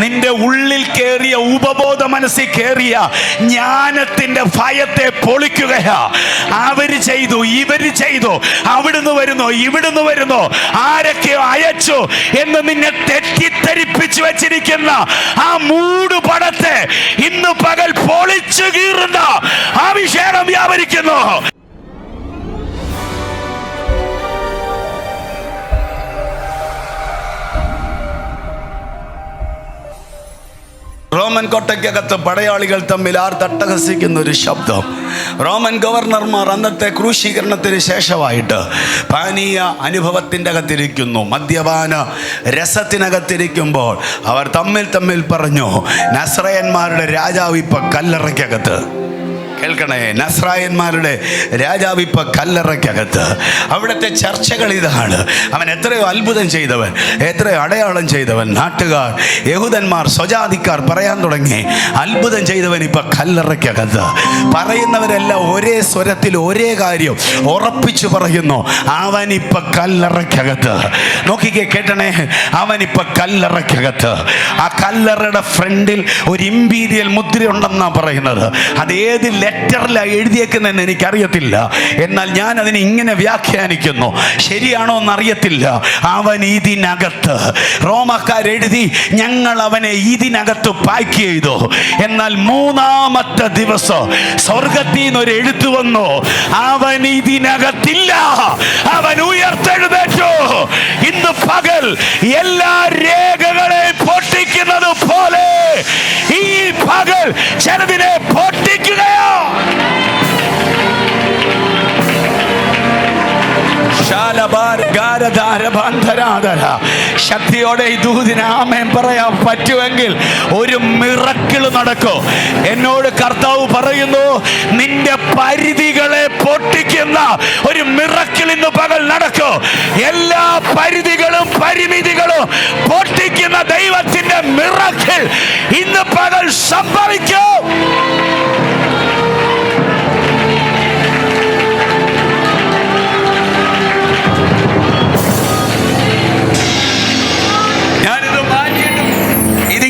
നിന്റെ ഉള്ളിൽ കയറിയ ഉപബോധ മനസ്സിൽ കയറിയ ജ്ഞാനത്തിന്റെ ഭയത്തെ പൊളിക്കുകയാ. അവർ ചെയ്തു ഇവർ ചെയ്തു അവിടുന്ന് വരുന്നു ഇവിടുന്ന് വരുന്നു ആരൊക്കെയോ അയച്ചു എന്ന് നിന്നെ തെറ്റിദ്ധരിപ്പിച്ചു വെച്ചിരിക്കുന്ന ആ മൂട് പടത്തെ ഇന്ന് പകൽ പൊളിച്ചു കീറുന്ന അഭിഷേകം വ്യാപരിക്കുന്നു. റോമൻ കോട്ടയ്ക്കകത്ത് പടയാളികൾ തമ്മിൽ ആർ തട്ടഹസിക്കുന്ന ഒരു ശബ്ദം. റോമൻ ഗവർണർമാർ അന്നത്തെ ക്രൂശീകരണത്തിന് ശേഷമായിട്ട് പാനീയ അനുഭവത്തിന്റെ അകത്തിരിക്കുന്നു. മദ്യപാന രസത്തിനകത്തിരിക്കുമ്പോൾ അവർ തമ്മിൽ തമ്മിൽ പറഞ്ഞു നസ്രയന്മാരുടെ രാജാവ് ഇപ്പം കല്ലറയ്ക്കകത്ത്. കേൾക്കണേ. നസ്രായന്മാരുടെ രാജാവ് ഇപ്പൊ കല്ലറയ്ക്കകത്ത്. അവിടുത്തെ ചർച്ചകൾ ഇതാണ്. അവൻ എത്രയോ അത്ഭുതം ചെയ്തവൻ എത്രയോ അടയാളം ചെയ്തവൻ. നാട്ടുകാർ യഹൂദന്മാർ സ്വജാതിക്കാർ പറയാൻ തുടങ്ങി. അത്ഭുതം ചെയ്തവൻ ഇപ്പൊ കല്ലറയ്ക്കകത്ത്. പറയുന്നവരെല്ലാം ഒരേ സ്വരത്തിൽ ഒരേ കാര്യം ഉറപ്പിച്ചു പറയുന്നു. അവൻ ഇപ്പൊ കല്ലറയ്ക്കകത്ത്. നോക്കിക്കേ കേട്ടണേ. അവൻ ഇപ്പൊ കല്ലറയ്ക്കകത്ത്. ആ കല്ലറയുടെ ഫ്രണ്ടിൽ ഒരു ഇമ്പീരിയൽ മുദ്ര ഉണ്ടെന്നാ പറയുന്നത്. അത് ഏത് ലെറ്ററിലാണ് എഴുതിയേക്കുന്നതെന്ന് എനിക്കറിയത്തില്ല. എന്നാൽ ഞാൻ അതിനെ ഇങ്ങനെ വ്യാഖ്യാനിക്കുന്നു. ശരിയാണോ എന്നറിയത്തില്ല. അവൻ ഇതിനകത്ത്. റോമക്കാരെഴുതി ഞങ്ങൾ അവനെ ഇതിനകത്ത് പാക്ക് ചെയ്തു. എന്നാൽ മൂന്നാമത്തെ ദിവസം സ്വർഗത്തിൽ നിന്ന് ഒരു എഴുത്തു വന്നു. അവൻ ഇതിനകത്തില്ല. അവൻ ഉയർത്തെഴുതേറ്റു ഇന്ന് പകൽ എല്ലാ രേഖകളെ പൊട്ടിക്കുന്നത് പോലെ ഈ പകൽ ചിലതിനെ പൊട്ടിക്കുകയോ. ശക്തിയോടെ ഈ ദൂതിന് ആമേൻ പറയാൻ പറ്റുമെങ്കിൽ ഒരു മിറക്കിൾ നടക്കോ. എന്നോട് കർത്താവ് പറയുന്നു നിന്റെ പരിധികളെ പൊട്ടിക്കുന്ന ഒരു മിറക്കിൾ ഇന്ന് പകൽ നടക്കോ. എല്ലാ പരിധികളും പരിമിതികളും പൊട്ടിക്കുന്ന ദൈവത്തിന്റെ മിറക്കിൾ ഇന്ന് പകൽ സംഭവിക്കും.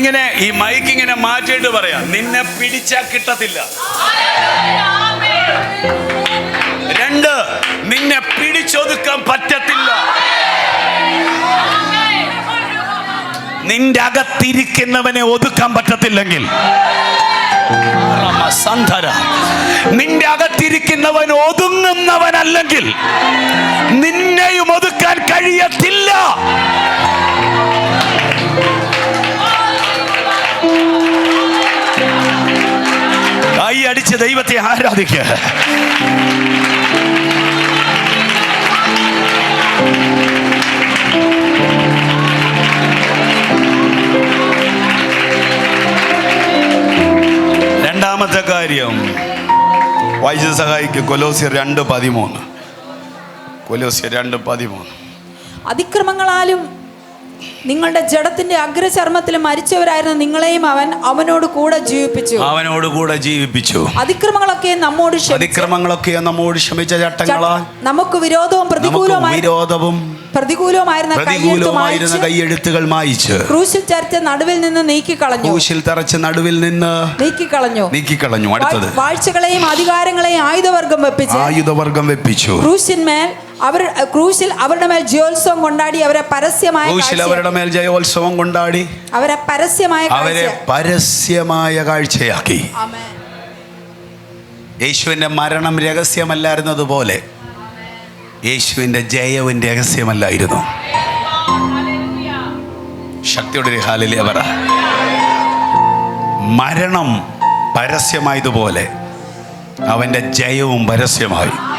ഇതിങ്ങനെ ഈ മൈക്ക് ഇങ്ങനെ മാറ്റിയിട്ട് പറയാം. നിന്നെ പിടിച്ചാ കിട്ടത്തില്ല. രണ്ട് നിന്നെ പിടിച്ചൊതുക്കാൻ പറ്റത്തില്ല. നിന്റെ അകത്തിരിക്കുന്നവനെ ഒതുക്കാൻ പറ്റത്തില്ലെങ്കിൽ. നിന്റെ അകത്തിരിക്കുന്നവൻ ഒതുങ്ങുന്നവനല്ലെങ്കിൽ നിന്നെയും ഒതുക്കാൻ കഴിയത്തില്ല. കൈ അടിച്ച് ദൈവത്തെ ആരാധിക്കുക. രണ്ടാമത്തെ കാര്യം. വൈദ്യുത സഹായിക്കും. കൊലോസ്യർ രണ്ട് പതിമൂന്ന്. കൊലോസ്യർ രണ്ട് പതിമൂന്ന്. അതിക്രമങ്ങളാലും നിങ്ങളുടെ ജഡത്തിന്റെ അഗ്രചർമ്മത്തിൽ മരിച്ചവരായിരുന്ന നിങ്ങളെയും അവൻ അവനോട് കൂടെ ജീവിപ്പിച്ചു. അവനോട് കൂടെ ജീവിപ്പിച്ചു. അതിക്രമങ്ങളൊക്കെ നമ്മോട് അതിക്രമങ്ങളൊക്കെ നമ്മോട് ക്ഷമിച്ച ചട്ടങ്ങളാൽ നമുക്ക് വിരോധവും നമുക്ക് വിരോധവും പ്രതികൂലവുമായിരുന്ന പ്രതികൂലവുമായിരുന്ന കൈയെഴുത്തുകൾ മായിച്ച്. ക്രൂശിൽ ചരിച്ച നടുവിൽ നിന്ന് നീക്കി കളഞ്ഞു ക്രൂശിൽ തറച്ച നടുവിൽ നിന്ന് നീക്കി കളഞ്ഞു നീക്കി കളഞ്ഞു അടുത്തത്. വാഴ്- വാഴ്ചകളെയും അധികാരങ്ങളെയും ആയുധവർഗം വെപ്പിച്ചു ആയുധവർഗം വെപ്പിച്ചു. ക്രൂശിന്മേൽ അവർ ക്രൂശിൽ അവരുടെ മേൽ ജയോത്സവം കൊണ്ടാടി അവരെ പരസ്യമായ ക്രൂശിൽ അവരുടെ മേൽ ജയോത്സവം കൊണ്ടാടി. അവരെ പരസ്യമായ അവരെ പരസ്യമായ കാഴ്ചയാക്കി. ആമേൻ. യേശുവിന്റെ മരണം രഹസ്യമല്ലായിരുന്നതുപോലെ യേശുവിന്റെ ജയവും രഹസ്യമല്ലായിരുന്നു. ശക്തിയുടെ ഒരു ഹാലിലെ പറ. മരണം പരസ്യമായതുപോലെ അവന്റെ ജയവും പരസ്യമായി.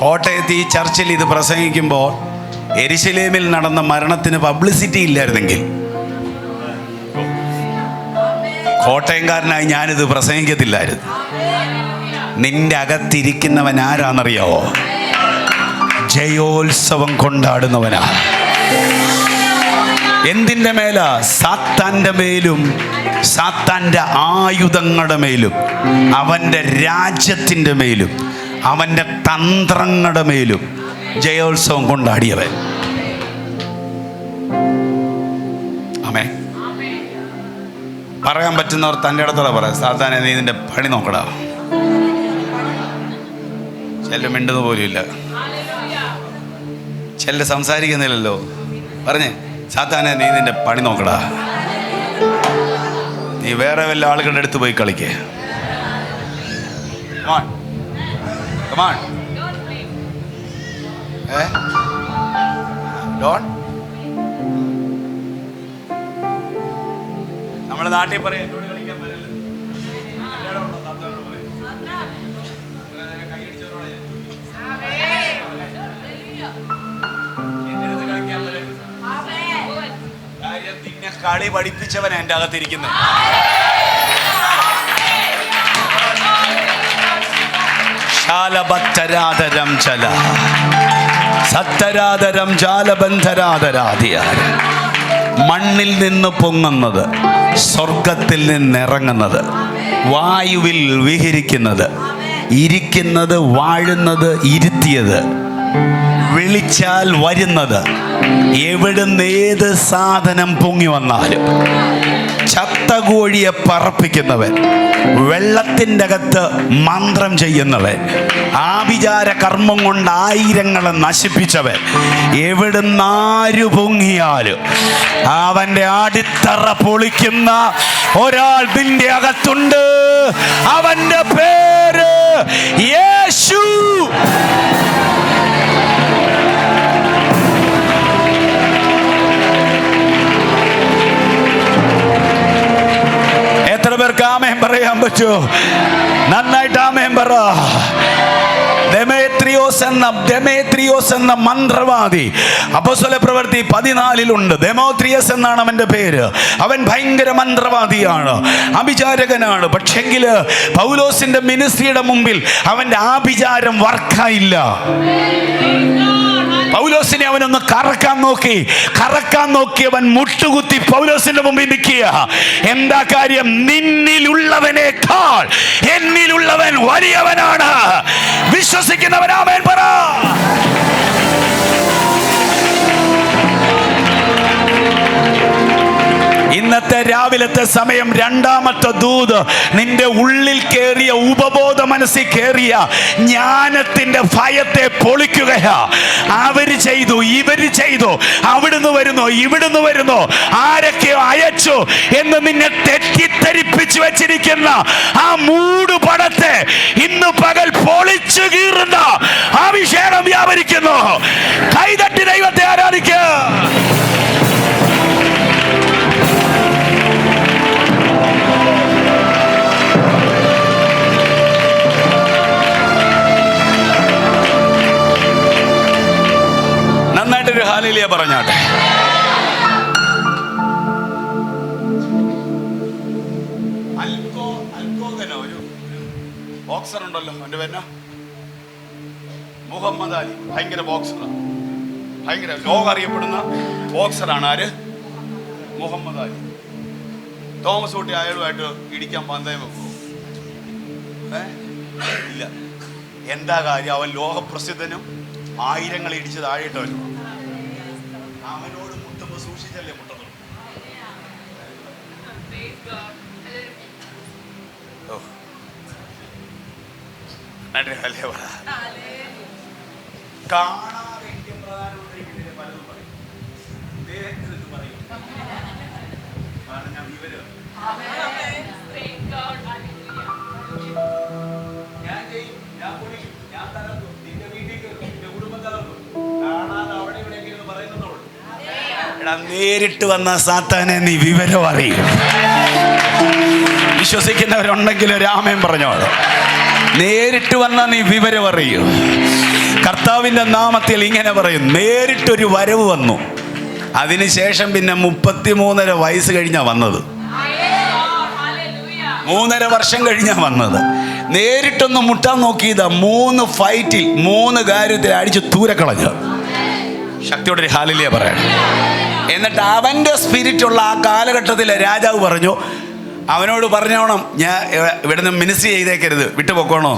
കോട്ടയത്ത് ഈ ചർച്ചിൽ ഇത് പ്രസംഗിക്കുമ്പോൾ എരിശിലേമിൽ നടന്ന മരണത്തിന് പബ്ലിസിറ്റി ഇല്ലായിരുന്നെങ്കിൽ. കോട്ടയംകാരനായി ഞാനിത് പ്രസംഗിക്കത്തില്ലായിരുന്നു. നിന്റെ അകത്തിരിക്കുന്നവൻ ആരാന്നറിയാവോ ജയോത്സവം കൊണ്ടാടുന്നവനാ. എന്തിന്റെ മേലാ? സാത്താന്റെ മേലും സാത്താന്റെ ആയുധങ്ങളുടെ മേലും അവന്റെ രാജ്യത്തിന്റെ മേലും. അവന്റെ തന്ത്രങ്ങളുടെ മേലും ജയോത്സവം കൊണ്ടാടിയവൻ. അമേ പറയാൻ പറ്റുന്നവർ തന്റെ ഇടത്തോടെ പറയാം. സാധാരണ നീ ഇതിന്റെ പണി നോക്കടാ. ചെല്ല മിണ്ടുന്ന പോലുമില്ല. ചെല്ല ചില സംസാരിക്കുന്നില്ലല്ലോ. പറഞ്ഞേ സാധാരണ നീ നിന്റെ പണി നോക്കടാ. നീ വേറെ വല്ല ആളുകളുടെ അടുത്ത് പോയി കളിക്കേ. Come on. ഏ ഡോൺ നമ്മുടെ നാട്ടിൽ പറയാം കളി പഠിപ്പിച്ചവൻ എന്റെ അകത്തിരിക്കുന്നത്. ശാലഭത്തരാതരം ചല. സത്തരാതരം ജാലബന്ധരാതരാധിയാര മണ്ണിൽ നിന്ന് പൊങ്ങുന്നത് സ്വർഗത്തിൽ നിന്നിറങ്ങുന്നത് വായുവിൽ വിഹരിക്കുന്നത് ഇരിക്കുന്നത് വാഴുന്നത് ഇരുത്തിയത് വിളിച്ചാൽ വരുന്നത്. എവിടുന്ന് ഏത് സാധനം പൊങ്ങി വന്നാലും. ചത്ത കോഴിയെ പറപ്പിക്കുന്നവൻ. വെള്ളത്തിന്റെ അകത്ത് മന്ത്രം ചെയ്യുന്നവൻ. ആഭിചാര കർമ്മം കൊണ്ട് ആയിരങ്ങളെ നശിപ്പിച്ചവൻ. എവിടുന്നാരു പൊങ്ങിയാലും. അവന്റെ അടിത്തറ പൊളിക്കുന്ന ഒരാൾ നിന്റെ അകത്തുണ്ട്. അവന്റെ പേര് യേശു. പേർക്ക് ആമയം പറയാൻ പറ്റുമോ നന്നായിട്ട് ആമയം പറ. ദമേത്രിയോസ് എന്ന ദമേത്രിയോസ് എന്ന മന്ത്രവാദി അപ്പോസ്തല പ്രവൃത്തി പതിനാലിലുണ്ട്. ദമോത്രിയസ് എന്നാണ് അവന്റെ പേര്. അവൻ ഭയങ്കര മന്ത്രവാദിയാണ്. അഭിചാരകനാണ്. പക്ഷെങ്കിൽ പൗലോസിന്റെ മിനിസ്ട്രിയുടെ മുമ്പിൽ അവന്റെ ആഭിചാരം വർക്കായില്ല. പൗലോസിനെ അവനൊന്ന് കറക്കാൻ നോക്കി. കറക്കാൻ നോക്കി അവൻ മുട്ടുകുത്തി പൗലോസിന്റെ മുമ്പിൽ നിൽക്കുക. എന്താ കാര്യം? നിന്നിലുള്ളവനേക്കാൾ എന്നിലുള്ളവൻ വലിയവനാണ്. വിശ്വസിക്കുന്നവനാമേൻ പറ. ഇന്നത്തെ രാവിലത്തെ സമയം രണ്ടാമത്തെ ദൂത് നിന്റെ ഉള്ളിൽ കയറിയ ഉപബോധ മനസ്സിൽ കയറിയ ജ്ഞാനത്തിന്റെ ഭയത്തെ പൊളിക്കുകയാ. അവർ ചെയ്തു ഇവർ ചെയ്തു അവിടുന്ന് വരുന്നു ഇവിടുന്ന് വരുന്നു. ആരൊക്കെയോ അയച്ചു എന്ന് നിന്നെ തെറ്റിദ്ധരിപ്പിച്ചു വെച്ചിരിക്കുന്ന ആ മൂട് പടത്തെ ഇന്ന് പകൽ പൊളിച്ചു കീറുന്ന അഭിഷേകം വ്യാപരിക്കുന്നു. കൈതട്ടി ദൈവത്തെ ആരാധിക്കുക. നന്നായിട്ടൊരു ഹാലിലിയ പറഞ്ഞാട്ടെ. ഒരു ബോക്സർ ഉണ്ടല്ലോ എന്റെ പേന മുഹമ്മദ് അലി ഭയങ്കര ബോക്സറാണ് ഭയങ്കര ലോകം അറിയപ്പെടുന്ന ബോക്സറാണ് ആര്? മുഹമ്മദ് അലി. തോമസ് കുട്ടി അയാളുമായിട്ട് ഇടിക്കാൻ പന്തയം വെക്കുമോ ഇല്ല. എന്താ കാര്യം? അവൻ ലോകപ്രസിദ്ധനും ആയിരങ്ങൾ ഇടിച്ച് താഴെയിട്ടവനും അവനോട് മുട്ടുമ്പോ സൂക്ഷിച്ചല്ലേ മുട്ടുന്നു ഓ. നன்றി, അല്ലേ പറ. കാണാതെ പ്രധാനമന്ത്രി പലതും പറയും. ഇത് പറയും. കാരണം ഞാൻ വിവരം എടാ നേരിട്ട് വന്ന സാത്താനെ നീ വിവരം അറിയും. വിശ്വസിക്കുന്നവരുണ്ടെങ്കിൽ രാമയം പറഞ്ഞോളൂ. നേരിട്ട് വന്ന നീ വിവരം അറിയൂ. കർത്താവിന്റെ നാമത്തിൽ ഇങ്ങനെ പറയും. നേരിട്ടൊരു വരവ് വന്നു. അതിനുശേഷം പിന്നെ മുപ്പത്തിമൂന്നര വയസ്സ് കഴിഞ്ഞാ വന്നത്. മൂന്നര വർഷം കഴിഞ്ഞാ വന്നത്. നേരിട്ടൊന്ന് മുട്ടാൻ നോക്കിയതാ മൂന്ന് ഫൈറ്റിൽ മൂന്ന് കാര്യത്തിൽ അടിച്ച് ദൂരക്കളഞ്ഞു ശക്തിയോടെ ഒരു ഹാലിലിയ പറയണം എന്നിട്ട് അവന്റെ സ്പിരിറ്റുള്ള ആ കാലഘട്ടത്തിലെ രാജാവ് പറഞ്ഞു അവനോട് പറഞ്ഞോണം ഞാൻ ഇവ- ഇവിടുന്ന് മിനിസ്ട്രി ചെയ്തേക്കരുത്. വിട്ടു പൊക്കോണോ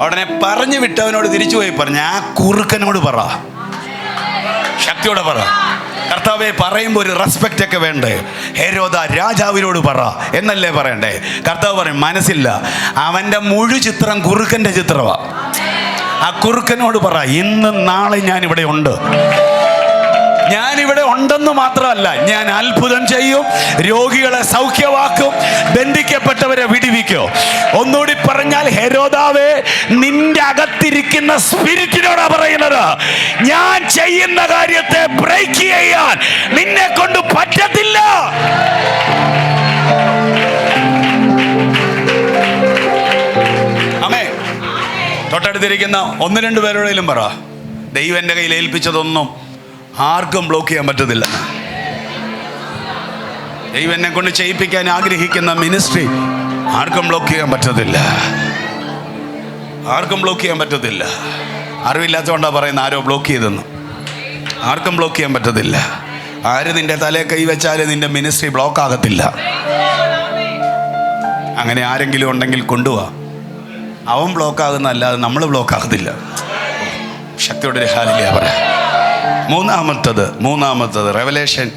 ഉടനെ പറഞ്ഞു വിട്ടവനോട് തിരിച്ചു പോയി പറഞ്ഞു ആ കുറുക്കനോട് പറ. ശക്തിയോടെ പറ. കർത്താവെ പറയുമ്പോൾ ഒരു റെസ്പെക്റ്റ് ഒക്കെ വേണ്ടേ. ഹേരോദ രാജാവിനോട് പറ. എന്നല്ലേ പറയണ്ടേ? കർത്താവ് പറയും മനസ്സില്ല അവന്റെ മുഴു ചിത്രം കുറുക്കന്റെ ചിത്രമാ ആ കുറുക്കനോട് പറ ഇന്ന് നാളെ ഞാൻ ഇവിടെ ഉണ്ട്. ഞാൻ ഇവിടെ ഉണ്ടെന്ന് മാത്രമല്ല ഞാൻ അത്ഭുതം ചെയ്യും രോഗികളെ സൗഖ്യമാക്കും ബന്ധിക്കപ്പെട്ടവരെ വിടിവിക്കോ. ഒന്നുകൂടി പറഞ്ഞാൽ ഹെരോദാവേ നിന്റെ അകത്തിരിക്കുന്ന സ്പിരിറ്റിനോടാ പറയുന്നത്. ഞാൻ ചെയ്യുന്ന കാര്യത്തെ ബ്രേക്ക് ചെയ്യാൻ നിന്നെ കൊണ്ട് പറ്റത്തില്ല. തൊട്ടടുത്തിരിക്കുന്ന ഒന്ന് രണ്ട് പേരോടെങ്കിലും പറ. ദൈവം എന്റെ കയ്യിൽ ഏൽപ്പിച്ചതൊന്നും ആർക്കും ബ്ലോക്ക് ചെയ്യാൻ പറ്റത്തില്ല. ദൈവം എന്നെ കൊണ്ട് ചെയ്യിപ്പിക്കാൻ ആഗ്രഹിക്കുന്ന മിനിസ്ട്രി ആർക്കും ബ്ലോക്ക് ചെയ്യാൻ പറ്റത്തില്ല. ആർക്കും ബ്ലോക്ക് ചെയ്യാൻ പറ്റത്തില്ല. അറിവില്ലാത്തതുകൊണ്ടാണ് പറയുന്നത് ആരോ ബ്ലോക്ക് ചെയ്തെന്ന്. ആർക്കും ബ്ലോക്ക് ചെയ്യാൻ പറ്റത്തില്ല. ആര് നിന്റെ തലയെ കൈവച്ചാലും നിന്റെ മിനിസ്ട്രി ബ്ലോക്ക് ആകത്തില്ല. അങ്ങനെ ആരെങ്കിലും ഉണ്ടെങ്കിൽ കൊണ്ടുപോവാ അവൻ ബ്ലോക്ക് ആകുന്ന അല്ലാതെ നമ്മൾ ബ്ലോക്ക് ആകുന്നില്ല. ശക്തിയുടെ ഒരു ഹാലില്ല പറയാം മൂന്നാമത്തത് മൂന്നാമത്തത് റെവലേഷൻ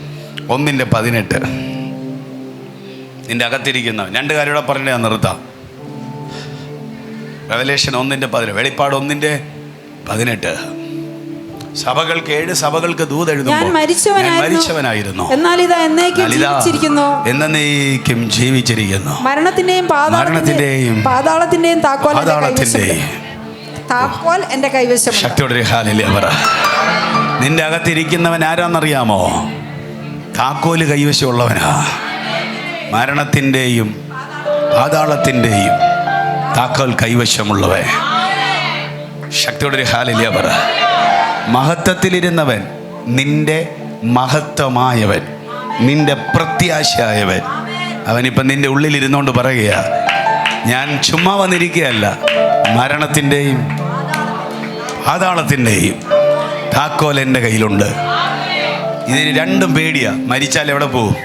ഒന്നിന്റെ പതിനെട്ട്. നിന്റെ അകത്തിരിക്കുന്ന രണ്ട് കാര്യങ്ങളെ പറഞ്ഞിട്ട് ഞാൻ നിർത്താം. റെവലേഷൻ ഒന്നിന്റെ പതിനെട്ട് വെളിപ്പാട് ഒന്നിന്റെ പതിനെട്ട്. സഭകൾക്ക് ഏഴ് സഭകൾക്ക് ദൂത് ഞാൻ എഴുതുമ്പോൾ മരിച്ചവനായിരുന്നു. എന്നാൽ ഇതാ എന്നേക്കും ജീവിച്ചിരിക്കുന്നു. എന്നേക്കും ജീവിച്ചിരിക്കുന്നു. മരണത്തിന്റെയും മരണത്തിന്റെയും പാതാളത്തിന്റെയും പാതാളത്തിന്റെയും താക്കോൽ എന്റെ കൈവശം ശക്തിയുടെ ഹാലില്ലേ പറ. നിന്റെ അകത്തിരിക്കുന്നവൻ ആരാന്നറിയാമോ? താക്കോൽ കൈവശമുള്ളവനാ. മരണത്തിന്റെയും പാതാളത്തിന്റെയും താക്കോൽ കൈവശമുള്ളവൻ. ശക്തിയുടെ ഹാലില്ല പറ. മഹത്വത്തിലിരുന്നവൻ നിന്റെ മഹത്വമായവൻ നിന്റെ പ്രത്യാശയായവൻ. അവനിപ്പം നിന്റെ ഉള്ളിലിരുന്നുകൊണ്ട് പറയുക ഞാൻ ചുമ്മാ വന്നിരിക്കുകയല്ല മരണത്തിന്റെയും പാതാളത്തിന്റെയും താക്കോൽ എന്റെ കയ്യിലുണ്ട്. ഇതിന് രണ്ടും പേടിയാ മരിച്ചാൽ എവിടെ പോകും?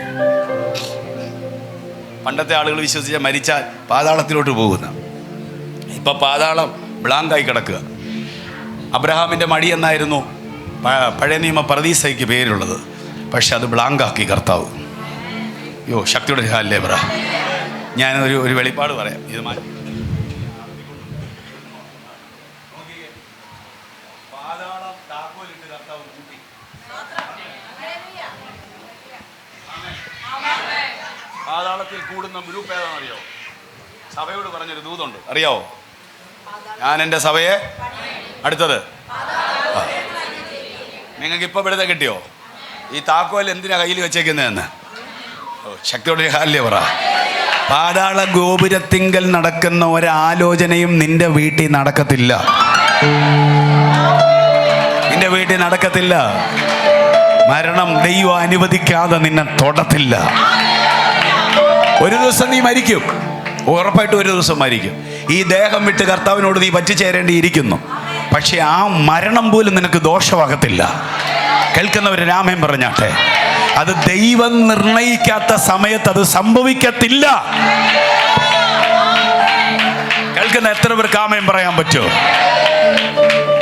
പണ്ടത്തെ ആളുകൾ വിശ്വസിച്ച മരിച്ചാൽ പാതാളത്തിലോട്ട് പോകുന്ന. ഇപ്പം പാതാളം ബ്ലാങ്കായി കിടക്കുക. അബ്രഹാമിന്റെ മടി എന്നായിരുന്നു പഴയ നിയമ പ്രതീസയ്ക്ക് പേരുള്ളത് പക്ഷെ അത് ബ്ലാങ്കാക്കി കർത്താവ്. യോ ശക്തിയുടെ ഹാലേ ബ്ര ഞാനൊരു ഒരു വെളിപ്പാട് പറയാം. ഇത് മാറ്റി പാതാളത്തിൽ കൂടുന്ന ഗ്രൂപ്പ് ഏതാണെന്നറിയോ സഭയോട് പറഞ്ഞൊരു ദൂതുണ്ട്. അറിയാവോ? ഞാൻ എന്റെ സഭയെ അടുത്തത്. നിങ്ങൾക്ക് ഇപ്പോൾ ഇവിടുത്തെ കിട്ടിയോ? ഈ താക്കോൽ എന്തിനാ കയ്യിൽ വെച്ചേക്കുന്നതെന്ന്? ശക്തിയുടെ ഹാല്യ പറ. പാതാള ഗോപുരത്തിങ്കൽ നടക്കുന്ന ഒരാലോചനയും നിന്റെ വീട്ടിൽ നടക്കത്തില്ല. നിന്റെ വീട്ടിൽ നടക്കത്തില്ല. മരണം ദൈവം അനുവദിക്കാതെ നിന്നെ തൊടത്തില്ല. ഒരു ദിവസം നീ മരിക്കും. ഉറപ്പായിട്ട് ഒരു ദിവസം മരിക്കും. ഈ ദേഹം വിട്ട് കർത്താവിനോട് നീ പറ്റിച്ചേരേണ്ടിയിരിക്കുന്നു. പക്ഷെ ആ മരണം പോലും നിനക്ക് ദോഷമാകത്തില്ല. കേൾക്കുന്നവർ രാമൻ പറഞ്ഞാട്ടെ അത് ദൈവം നിർണയിക്കാത്ത സമയത്ത് അത് സംഭവിക്കത്തില്ല. കേൾക്കുന്ന എത്ര പേർക്ക് ആമയം പറയാൻ പറ്റുമോ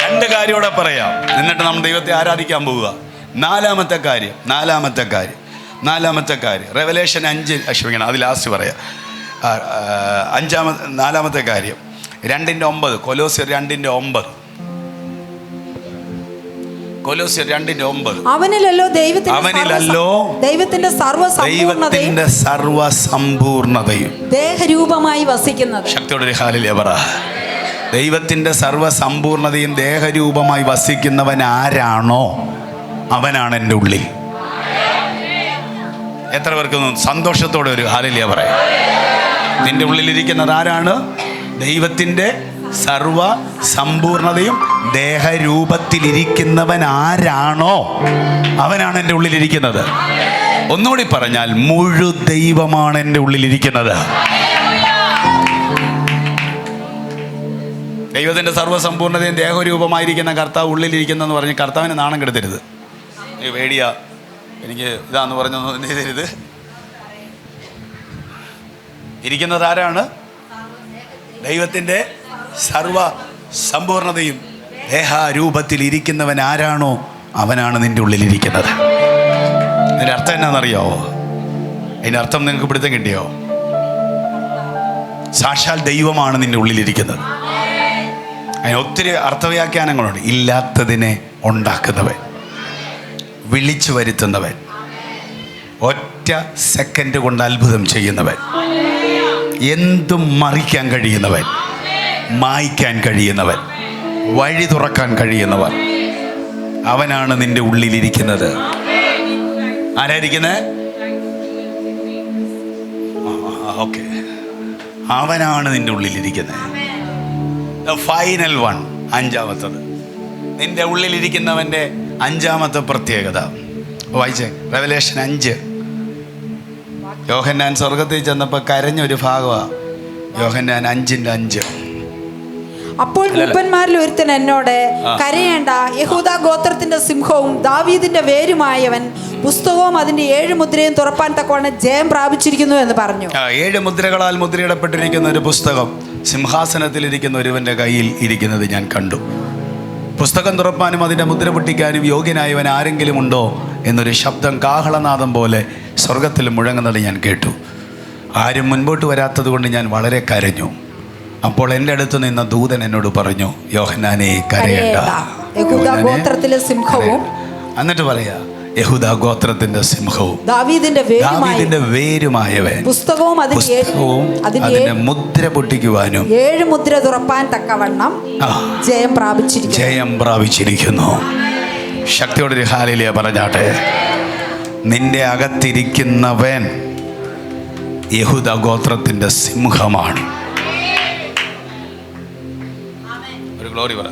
രണ്ട് കാര്യമൂടെ പറയാം. എന്നിട്ട് നമ്മൾ ദൈവത്തെ ആരാധിക്കാൻ പോവുക. നാലാമത്തെ കാര്യം നാലാമത്തെ കാര്യം നാലാമത്തെ കാര്യം. റെവലേഷൻ അഞ്ച് ക്ഷമിക്കണം അത് ലാസ്റ്റ് പറയാം. അഞ്ചാമത്തെ നാലാമത്തെ കാര്യം. രണ്ടിന്റെ ഒമ്പത് കൊലോസ് രണ്ടിന്റെ ഒമ്പത്. കൊലോസ്യർ രണ്ടിന്റെ ഒമ്പത് അവനിലല്ലോ ദൈവത്തിന്റെ അവനിലല്ലോ സർവ- ദൈവത്തിന്റെ ദൈവത്തിന്റെ സർവസമ്പൂർണതയും. ദേഹരൂപമായി വസിക്കുന്നത്. ശക്തിയോടെ ഹാലിലെ പറ. ദൈവത്തിന്റെ സർവസമ്പൂർണതയും ദേഹരൂപമായി വസിക്കുന്നവൻ ആരാണോ അവനാണ് എന്റെ ഉള്ളിൽ. എത്ര പേർക്കൊന്നും സന്തോഷത്തോടെ ഒരു ഹാലിലിയ പറയാം നിന്റെ ഉള്ളിലിരിക്കുന്നത് ആരാണ്? ദൈവത്തിന്റെ സർവ സമ്പൂർണതയും ദേഹരൂപത്തിലിരിക്കുന്നവൻ ആരാണോ അവനാണ് എന്റെ ഉള്ളിലിരിക്കുന്നത്. ഒന്നുകൂടി പറഞ്ഞാൽ മുഴു ദൈവമാണ് എന്റെ ഉള്ളിലിരിക്കുന്നത്. ദൈവത്തിന്റെ സർവസമ്പൂർണതയും ദേഹരൂപമായിരിക്കുന്ന കർത്താവ് ഉള്ളിലിരിക്കുന്നെന്ന് പറഞ്ഞ് കർത്താവിനെ നാണം കെടുത്തരുത്. നീ പേടിയാ. എനിക്ക് ഇതാന്ന് പറഞ്ഞൊന്നും ചെയ്തരുത്. ഇരിക്കുന്നത് ആരാണ്? ദൈവത്തിന്റെ സർവ സമ്പൂർണതയും ദേഹാരൂപത്തിൽ ഇരിക്കുന്നവൻ ആരാണോ അവനാണ് നിന്റെ ഉള്ളിലിരിക്കുന്നത് അതിന്റെ അർത്ഥം എന്നാണെന്നറിയാവോ അതിന്റെ അർത്ഥം നിങ്ങൾക്ക് പിടുത്തം കിട്ടിയോ? സാക്ഷാൽ ദൈവമാണ് നിന്റെ ഉള്ളിലിരിക്കുന്നത് അതിന് ഒത്തിരി അർത്ഥവ്യാഖ്യാനങ്ങളുണ്ട്. ഇല്ലാത്തതിനെ ഉണ്ടാക്കുന്നവൻ വിളിച്ചു വരുത്തുന്നവൻ ഒറ്റ സെക്കൻഡ് കൊണ്ട് അത്ഭുതം ചെയ്യുന്നവൻ എന്തും മറിക്കാൻ കഴിയുന്നവൻ. മായ്ക്കാൻ കഴിയുന്നവൻ വഴി തുറക്കാൻ കഴിയുന്നവൻ അവനാണ് നിന്റെ ഉള്ളിലിരിക്കുന്നത്. ആരായിരിക്കുന്നത് ഓക്കെ. അവനാണ് നിന്റെ ഉള്ളിലിരിക്കുന്നത് ഫൈനൽ വൺ അഞ്ചാമത്തത്. നിന്റെ ഉള്ളിലിരിക്കുന്നവന്റെ അഞ്ചാമത്തെ പ്രത്യേകത. വായിച്ചേ റെവലേഷൻ അഞ്ച്. യോഹന്നാൻ സ്വർഗത്തിൽ ചെന്നപ്പോൾ കരഞ്ഞൊരു ഭാഗമാണ് യോഹന്നാൻ അഞ്ചിന്റെ അഞ്ച്. അപ്പോൾ മൂപ്പന്മാരിൽ ഒരുത്തൻ എന്നോട് കരയേണ്ട യഹൂദ ഗോത്രത്തിന്റെ സിംഹവും ദാവീദിന്റെ വേരുമായവൻ പുസ്തകവും അതിന്റെ ഏഴ് മുദ്രയും തുറപ്പാൻ തക്കവണ്ണം ജയം പ്രാപിച്ചിരിക്കുന്നു എന്ന് പറഞ്ഞു. ഏഴ് മുദ്രകളാൽ മുദ്രയിടപ്പെട്ടിരിക്കുന്ന ഒരു പുസ്തകം സിംഹാസനത്തിൽ ഇരിക്കുന്ന ഒരുവന്റെ കയ്യിൽ ഇരിക്കുന്നത് ഞാൻ കണ്ടു. പുസ്തകം തുറപ്പാനും അതിന്റെ മുദ്ര പൊട്ടിക്കാനും യോഗ്യനായവൻ ആരെങ്കിലും ഉണ്ടോ എന്നൊരു ശബ്ദം കാഹളനാദം പോലെ സ്വർഗത്തിൽ മുഴങ്ങുന്നത് ഞാൻ കേട്ടു. ആരും മുൻപോട്ട് വരാത്തത് കൊണ്ട് ഞാൻ വളരെ കരഞ്ഞു. അപ്പോൾ എന്റെ അടുത്ത് നിന്ന ദൂതൻ എന്നോട് പറഞ്ഞു യോഹനാനെ കരയണ്ട. യഹൂദ ഗോത്രത്തിലെ സിംഹവും കരയണ്ട." എന്നിട്ട് പറയാ യഹൂദ ഗോത്രത്തിന്റെ സിംഹവും ദാവീദിന്റെ ദാവീദിന്റെ വേരുമായവൻ പുസ്തകവും പുസ്തകവും അതിന്റെ മുദ്ര പൊട്ടിക്കുവാനും ഏഴ് മുദ്ര തുറപ്പാൻ തക്കവണ്ണം ജയം പ്രാപിച്ചിരിക്കുന്നു. ജയം പ്രാപിച്ചിരിക്കുന്നു. ശക്തിയോടൊരു ഹാലിലിയ പറഞ്ഞാട്ടെ. നിന്റെ അകത്തിരിക്കുന്നവൻ യഹൂദ ഗോത്രത്തിന്റെ സിംഹമാണ്. ഒരു ഗ്ലോറി പറ.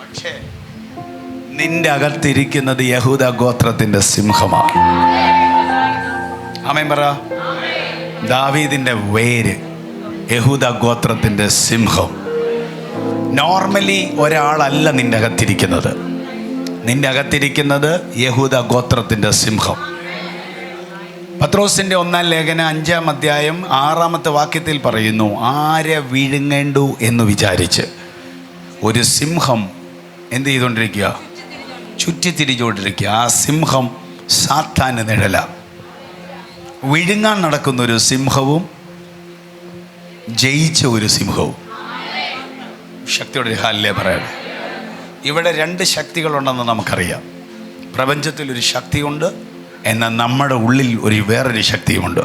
പക്ഷേ നിന്റെ അകത്തിരിക്കുന്നത് യഹൂദ ഗോത്രത്തിന്റെ സിംഹമാണ്. ആമേൻ പറ. ദാവീദിന്റെ വേര് യഹൂദ ഗോത്രത്തിന്റെ സിംഹം. നോർമലി ഒരാളല്ല നിന്റെ അകത്തിരിക്കുന്നത്. നിന്റെ അകത്തിരിക്കുന്നത് യഹൂദ ഗോത്രത്തിന്റെ സിംഹം. പത്രോസിന്റെ ഒന്നാം ലേഖന അഞ്ചാം അധ്യായം ആറാമത്തെ വാക്യത്തിൽ പറയുന്നു ആരെ വിഴുങ്ങേണ്ടു എന്ന് വിചാരിച്ച് ഒരു സിംഹം എന്ത് ചെയ്തുകൊണ്ടിരിക്കുക? ചുറ്റിത്തിരിച്ചുകൊണ്ടിരിക്കുക ആ സിംഹം സാത്താന് നിഴല. വിഴുങ്ങാൻ നടക്കുന്ന ഒരു സിംഹവും ജയിച്ച ഒരു സിംഹവും. ശക്തിയുടെ ഹാലിലെ പറയണേ ഇവിടെ രണ്ട് ശക്തികളുണ്ടെന്ന് നമുക്കറിയാം. പ്രപഞ്ചത്തിൽ ഒരു ശക്തിയുണ്ട് എന്നാൽ നമ്മുടെ ഉള്ളിൽ ഒരു വേറൊരു ശക്തിയുമുണ്ട്.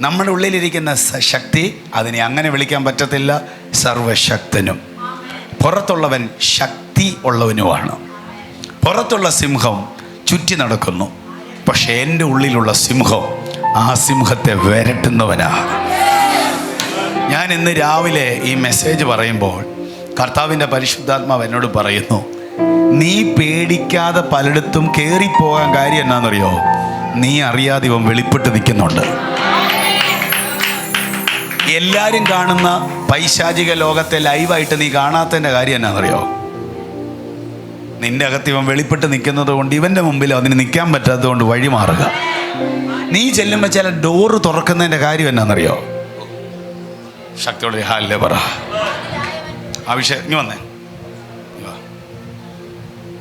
നമ്മുടെ ഉള്ളിലിരിക്കുന്ന ശക്തി അതിനെ അങ്ങനെ വിളിക്കാൻ പറ്റത്തില്ല സർവശക്തനും. പുറത്തുള്ളവൻ ശക്തി ഉള്ളവനുമാണ്. പുറത്തുള്ള സിംഹം ചുറ്റി നടക്കുന്നു. പക്ഷെ എന്റെ ഉള്ളിലുള്ള സിംഹം ആ സിംഹത്തെ വരട്ടുന്നവനാണ്. ഞാൻ ഇന്ന് രാവിലെ ഈ മെസ്സേജ് പറയുമ്പോൾ കർത്താവിന്റെ പരിശുദ്ധാത്മാവ് എന്നോട് പറയുന്നു നീ പേടിക്കാതെ പലയിടത്തും കയറിപ്പോകാൻ കാര്യം എന്നാണെന്നറിയോ നീ അറിയാതെ ഇവൻ വെളിപ്പെട്ട് നിൽക്കുന്നുണ്ട്. എല്ലാവരും കാണുന്ന പൈശാചിക ലോകത്തെ ലൈവായിട്ട് നീ കാണാത്തതിന്റെ കാര്യം എന്നാണെന്നറിയോ നിന്റെ അകത്ത് ഇവൻ വെളിപ്പെട്ട് നിൽക്കുന്നത് കൊണ്ട് ഇവന്റെ മുമ്പിൽ അതിന് നിൽക്കാൻ പറ്റാത്തത് കൊണ്ട് വഴി മാറുക. നീ ചെല്ലുമ്പോൾ ചില ഡോറ് തുറക്കുന്നതിന്റെ കാര്യം എന്നാണെന്നറിയോ ശക്തിയോടെ ഹാലിലെ പറ. അഭിഷേക് ഇനി വന്നേ.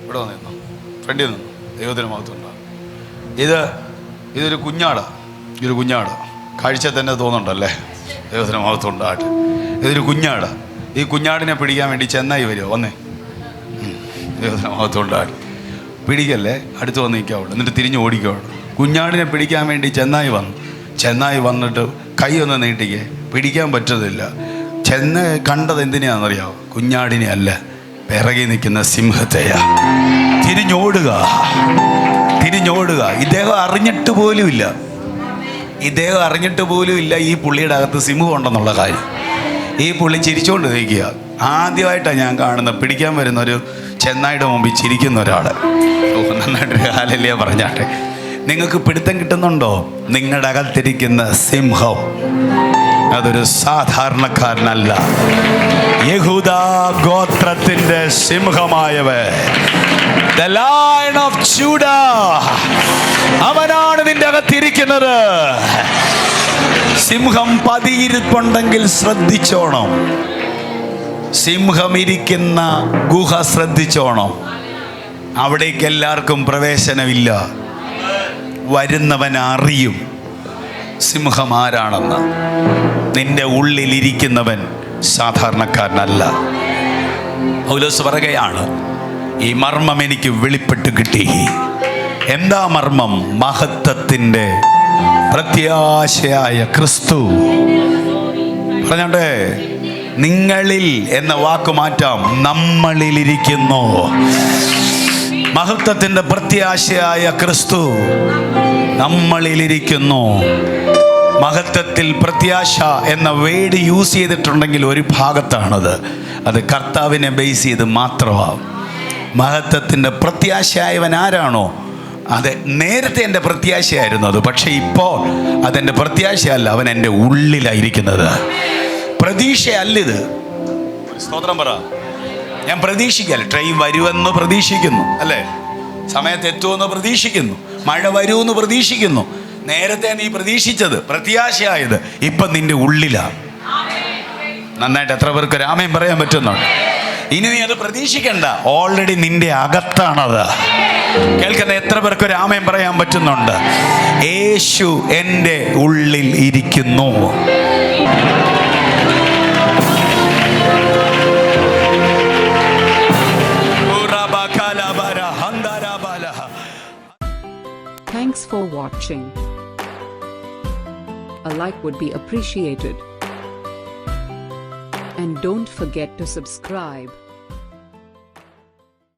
ഇവിടെ വന്നിരുന്നു? ഫ്രണ്ടിൽ നിന്നു? ദൈവത്തിന് മഹത്വമുണ്ടോ ഇത് ഇതൊരു കുഞ്ഞാട്. ഇതൊരു കുഞ്ഞാട്. കാഴ്ച തന്നെ തോന്നുന്നുണ്ടല്ലേ? ദൈവത്തിന് മഹത്വം ഉണ്ടാകട്ടെ ഇതൊരു കുഞ്ഞാട്. ഈ കുഞ്ഞാടിനെ പിടിക്കാൻ വേണ്ടി ചെന്നായി വരുമോ വന്നേ. ദൈവത്തിന്റെ മഹത്വം പിടിക്കല്ലേ? അടുത്ത് വന്ന് നിൽക്കാവുള്ളൂ എന്നിട്ട് തിരിഞ്ഞ് ഓടിക്കാവുള്ളൂ കുഞ്ഞാടിനെ പിടിക്കാൻ വേണ്ടി ചെന്നായി വന്നു. ചെന്നായി വന്നിട്ട് കൈ ഒന്ന് നീട്ടിക്കേ. പിടിക്കാൻ പറ്റത്തില്ല. ചെന്ന് കണ്ടത് എന്തിനാണെന്നറിയാമോ കുഞ്ഞാടിനെ അല്ല പിറകി നിൽക്കുന്ന സിംഹത്തെയാ. തിരിഞ്ഞോടുക. തിരിഞ്ഞോടുക. ഇദ്ദേഹം അറിഞ്ഞിട്ട് പോലുമില്ല. ഇദ്ദേഹം അറിഞ്ഞിട്ട് പോലും ഇല്ല ഈ പുള്ളിയുടെ അകത്ത് സിംഹം ഉണ്ടെന്നുള്ള കാര്യം. ഈ പുള്ളി ചിരിച്ചുകൊണ്ട് നിൽക്കുക. ആദ്യമായിട്ടാണ് ഞാൻ കാണുന്നത്. പിടിക്കാൻ വരുന്ന ഒരു ചെന്നായിയുടെ മുമ്പിൽ ചിരിക്കുന്ന ഒരാൾ നന്നായിട്ട് കാലല്ലേ പറഞ്ഞാട്ടെ. നിങ്ങൾക്ക് പിടുത്തം കിട്ടുന്നുണ്ടോ? നിങ്ങളുടെ അകത്തിരിക്കുന്ന സിംഹം. അതൊരു സാധാരണക്കാരനല്ല. യഹൂദ ഗോത്രത്തിന്റെ സിംഹമായവ The Lion of Judah. അവനാണ് നിന്റെ അകത്തിരിക്കുന്നത്. സിംഹം പതിയിരിപ്പുണ്ടെങ്കിൽ ശ്രദ്ധിച്ചോണം. സിംഹം ഇരിക്കുന്ന ഗുഹ ശ്രദ്ധിച്ചോണം. അവിടേക്ക് എല്ലാവർക്കും പ്രവേശനമില്ല. വരുന്നവൻ അറിയും. സിംഹം ആരാണെന്ന് നിന്റെ ഉള്ളിലിരിക്കുന്നവൻ സാധാരണക്കാരനല്ല. പൗലോസ് പറയുകയാണ് ഈ മർമ്മം എനിക്ക് വെളിപ്പെട്ട് കിട്ടി. എന്താ മർമ്മം? മഹത്വത്തിന്റെ പ്രത്യാശയായ ക്രിസ്തു. പറഞ്ഞോട്ടെ നിങ്ങളിൽ എന്ന വാക്ക് മാറ്റാം നമ്മളിലിരിക്കുന്നു. മഹത്വത്തിന്റെ പ്രത്യാശയായ ക്രിസ്തു നമ്മളിലിരിക്കുന്നു. മഹത്വത്തിൽ പ്രത്യാശ എന്ന വേഡ് യൂസ് ചെയ്തിട്ടുണ്ടെങ്കിൽ ഒരു ഭാഗത്താണത്. അത് കർത്താവിനെ ബേസ് ചെയ്ത് മാത്രമാവും. മഹത്വത്തിന്റെ പ്രത്യാശയായവൻ ആരാണോ? അത് നേരത്തെ എന്റെ പ്രത്യാശയായിരുന്നു അത്. പക്ഷേ ഇപ്പോൾ അതെന്റെ പ്രത്യാശയല്ല അവൻ എന്റെ ഉള്ളിലായിരിക്കുന്നത്. പ്രതീക്ഷയല്ലിത്. സ്തോത്രം പറ. ഞാൻ പ്രതീക്ഷിക്കല്ല. ട്രെയിൻ വരുമെന്ന് പ്രതീക്ഷിക്കുന്നു അല്ലേ? സമയത്ത് എത്തുമെന്ന് പ്രതീക്ഷിക്കുന്നു. മഴ വരുമെന്ന് പ്രതീക്ഷിക്കുന്നു. നേരത്തെ നീ പ്രതീക്ഷിച്ചത് പ്രത്യാശയായത് ഇപ്പം നിന്റെ ഉള്ളിലാണ് നന്നായിട്ട് എത്ര പേർക്ക് രാമയും പറയാൻ പറ്റുന്നുണ്ട് ഇനി നീ അത് പ്രതീക്ഷിക്കണ്ട. ഓൾറെഡി നിന്റെ അകത്താണത്. കേൾക്കുന്ന എത്ര പേർക്ക് രാമയും പറയാൻ പറ്റുന്നുണ്ട്? യേശു എന്റെ ഉള്ളിൽ ഇരിക്കുന്നു. Thanks for watching. A like would be appreciated. And don't forget to subscribe.